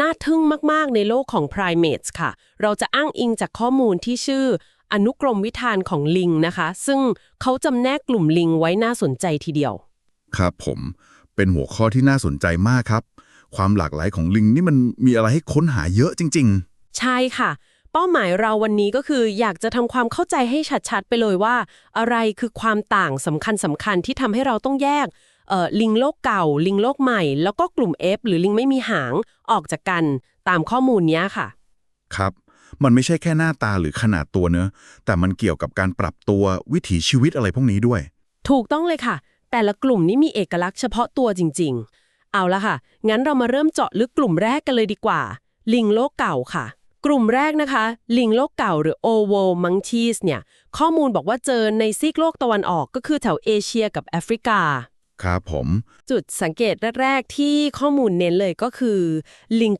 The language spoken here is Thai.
น่าทึ่งมาก ๆ ในโลกของ primates ค่ะ เราจะอ้างอิงจากข้อมูลที่ชื่อ อนุกรมวิธานของลิงนะคะ ซึ่งเขาจำแนกกลุ่มลิงไว้น่าสนใจทีเดียว ครับผม เป็นหัวข้อที่น่าสนใจมากครับ ความหลากหลายของลิงนี่มันมีอะไรให้ค้นหาเยอะจริงใช่ค่ะ เป้าหมายเราวันนี้ก็คืออยากจะทำความเข้าใจให้ชัด ๆ ไปเลยว่า อะไรคือความต่างสำคัญสำคัญที่ทำให้เราต้องแยกเอ่อ ลิงโลกเก่า ลิงโลกใหม่ แล้วก็กลุ่ม F หรือลิงไม่มีหางออกจากกันตามข้อมูลเนี้ยค่ะๆครับมันไม่ใช่แค่หน้าตาหรือขนาดตัวเนอะแต่มันเกี่ยวกับการปรับตัววิถีชีวิตอะไรพวกนี้ด้วย ถูกต้องเลยค่ะ แต่ละกลุ่มนี้มีเอกลักษณ์เฉพาะตัวจริง ๆ เอาละค่ะ งั้นเรามาเริ่มเจาะลึกกลุ่มแรกกันเลยดีกว่า ลิงโลกเก่าค่ะ กลุ่มแรกนะคะ ลิงโลกเก่าหรือ o v o monkeys เนี่ย ข้อมูลบอกว่าเจอในซีกโลกตะวันออกก็คือแถวเอเชียกับแอฟริกา ครับผม จุดสังเกตแรกๆที่ข้อมูลเน้นเลยก็คือลิง